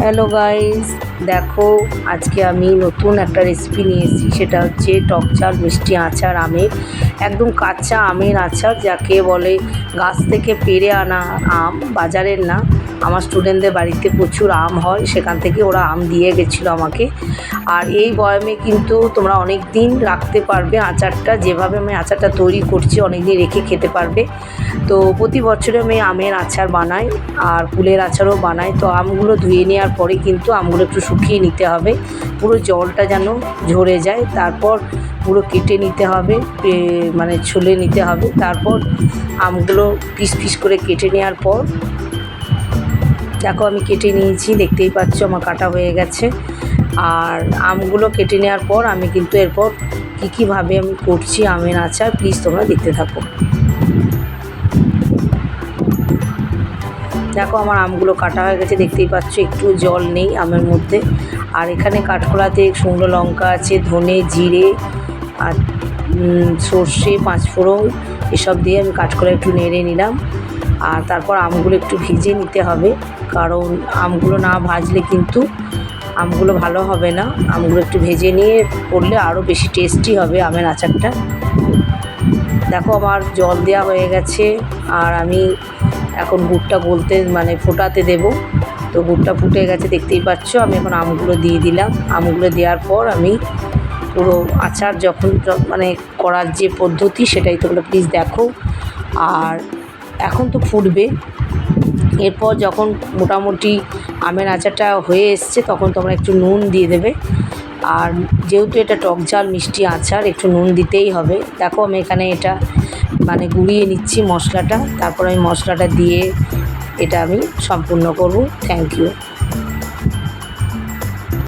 Hello guys দেখো, আজকে আমি নতুন একটা রেসিপি নিয়ে এসেছি। সেটা হচ্ছে টক ঝাল মিষ্টি আচার, আমের। একদম কাঁচা আমের আচার, যাকে বলে গাছ থেকে পেরে আনা আম। বাজারের না, আমার স্টুডেন্টদের বাড়িতে প্রচুর আম হয়। সেখান থেকে ওরা আম দিয়ে গেছিল আমাকে। আর এই বয়ামে কিন্তু তোমরা অনেক দিন রাখতে পারবে আচারটা। যেভাবে আমি আচারটা তৈরি করছি অনেক দিন রেখে খেতে পারবে। তো প্রতি বছরে আমি আমের আচার বানাই, আর কুলের আচারও বানাই। তো আমগুলো ধুয়ে নেওয়ার পরে কিন্তু আমগুলো একটু শুকিয়ে নিতে হবে। পুরো জলটা যেন ঝরে যায়। তারপর পুরো কেটে নিতে হবে মানে ছুলে নিতে হবে। তারপর আমগুলো পিস পিস করে কেটে নেওয়ার পর দেখো আমি কেটে নিয়েছি, দেখতেই পাচ্ছ আমার কাটা হয়ে গেছে। আর আমগুলো কেটে নেওয়ার পর আমি কিন্তু এরপর কী কীভাবে আমি করছি আমের আচার প্লিজ তোমরা দেখতে থাকো। দেখো আমার আমগুলো কাটা হয়ে গেছে, দেখতেই পাচ্ছ একটু জল নেই আমের মধ্যে। আর এখানে কাঠখোলাতে শুকনো লঙ্কা আছে, ধনে, জিরে আর সর্ষে পাঁচফোড়ন এসব দিয়ে আমি কাঠখোলা একটু নেড়ে নিলাম। আর তারপর আমগুলো একটু ভেজে নিতে হবে, কারণ আমগুলো না ভাজলে কিন্তু আমগুলো ভালো হবে না। আমগুলো একটু ভেজে নিয়ে করলে আরও বেশি টেস্টি হবে আমের আচারটা। দেখো আমার জল দেওয়া হয়ে গেছে, আর আমি এখন গুড়টা বলতে মানে ফোটাতে দেব। তো গুড়টা ফুটে গেছে, দেখতেই পাচ্ছ, আমি এখন আমগুলো দিয়ে দিলাম। আমগুলো দেওয়ার পর আমি পুরো আচার যখন মানে করার যে পদ্ধতি সেটাই তোমরা প্লিজ দেখো। আর এখন তো ফুটবে। এরপর যখন মোটামুটি আমের আচারটা হয়ে এসছে, তখন তোমরা একটু নুন দিয়ে দেবে। আর যেহেতু এটা টক ঝাল, মিষ্টি আচার, একটু নুন দিতেই হবে। দেখো আমি এখানে এটা মানে গুঁড়িয়ে নিচ্ছি মশলাটা। তারপর আমি মশলাটা দিয়ে এটা আমি সম্পূর্ণ করব। Thank you